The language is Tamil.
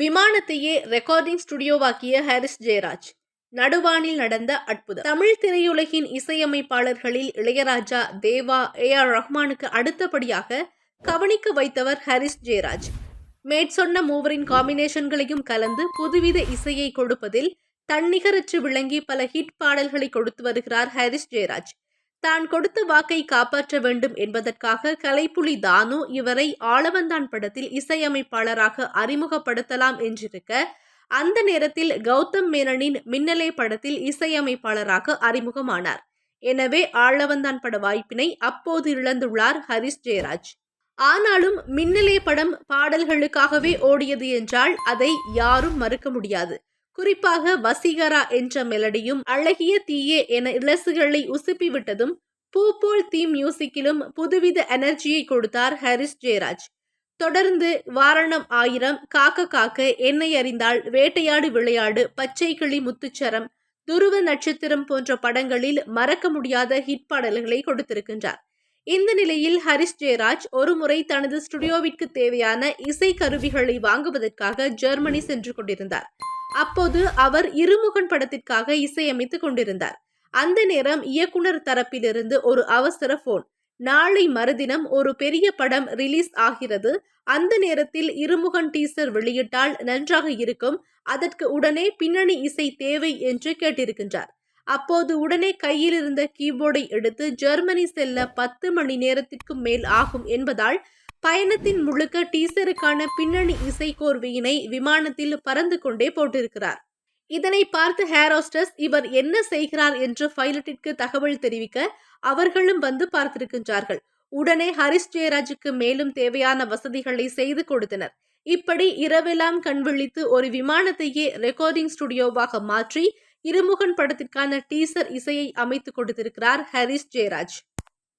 விமானத்தையே ரெக்கார்டிங் ஸ்டுடியோவாக்கிய ஹாரிஸ் ஜெயராஜ். நடுவானில் நடந்த அற்புதம். தமிழ் திரையுலகின் இசையமைப்பாளர்களில் இளையராஜா தேவா ஏ ஆர் ரஹ்மானுக்கு அடுத்தபடியாக கவனிக்க வைத்தவர் ஹாரிஸ் ஜெயராஜ். மேற்சொன்ன மூவரின் காம்பினேஷன்களையும் கலந்து புதுவித இசையை கொடுப்பதில் தன்னிகரற்று விளங்கி பல ஹிட் பாடல்களை கொடுத்து வருகிறார் ஹாரிஸ் ஜெயராஜ். தான் கொடுத்த வாக்கை காப்பாற்ற வேண்டும் என்பதற்காக கலைப்புலி தானு இவரை ஆளவந்தான் படத்தில் இசையமைப்பாளராக அறிமுகப்படுத்தலாம் என்றிருக்க அந்த நேரத்தில் கௌதம் மேனனின் மின்னலே படத்தில் இசையமைப்பாளராக அறிமுகமானார். எனவே ஆளவந்தான் பட வாய்ப்பினை அப்போது இழந்துள்ளார் ஹரிஷ் ஜெயராஜ். ஆனாலும் மின்னலே படம் பாடல்களுக்காகவே ஓடியது என்றால் அதை யாரும் மறுக்க முடியாது. குறிப்பாக வசீகரா என்ற மெலடியும் அழகிய தீயே என இலசுகளை உசுப்பி விட்டதும் பூ போல் தீ மியூசிக்கிலும் புதுவித எனர்ஜியை கொடுத்தார் ஹரிஸ் ஜெயராஜ். தொடர்ந்து வாரணம் ஆயிரம் காக்க காக்க என்னை அறிந்தால் வேட்டையாடு விளையாடு பச்சை கிளி முத்துச்சரம் துருவ நட்சத்திரம் போன்ற படங்களில் மறக்க முடியாத ஹிட் பாடல்களை கொடுத்திருக்கின்றார். இந்த நிலையில் ஹரிஸ் ஜெயராஜ் ஒருமுறை தனது ஸ்டுடியோவிற்கு தேவையான இசை கருவிகளை வாங்குவதற்காக ஜெர்மனி சென்று கொண்டிருந்தார். அப்போது அவர் இருமுகன் படத்திற்காக இசையமைத்துக் கொண்டிருந்தார். அந்த நேரம் இயக்குனர் தரப்பிலிருந்து ஒரு அவசர போன் நாளை மறுதினம் ஒரு பெரிய படம் ரிலீஸ் ஆகிறது. அந்த நேரத்தில் இருமுகன் டீசர் வெளியிட்டால் நன்றாக இருக்கும். அதற்கு உடனே பின்னணி இசை தேவை என்று கேட்டிருக்கின்றார். அப்போது உடனே கையில் இருந்த கீபோர்டை எடுத்து ஜெர்மனி செல்ல பத்து மணி நேரத்திற்கும் மேல் ஆகும் என்பதால் பயணத்தின் முழுக்க டீசருக்கான பின்னணி இசைக்கோர்வையினை விமானத்தில் பறந்து கொண்டே போட்டிருக்கிறார். இதனை பார்த்து ஹேரோஸ்டஸ் இவர் என்ன செய்கிறார் என்று பைலட்டிற்கு தகவல் தெரிவிக்க அவர்களும் வந்து பார்த்திருக்கின்றார்கள். உடனே ஹரிஷ் ஜெயராஜுக்கு மேலும் தேவையான வசதிகளை செய்து கொடுத்தனர். இப்படி இரவெல்லாம் கண்விழித்து ஒரு விமானத்தையே ரெக்கார்டிங் ஸ்டுடியோவாக மாற்றி இருமுகன் படத்திற்கான டீசர் இசையை அமைத்துக் கொடுத்திருக்கிறார் ஹரிஷ் ஜெயராஜ்.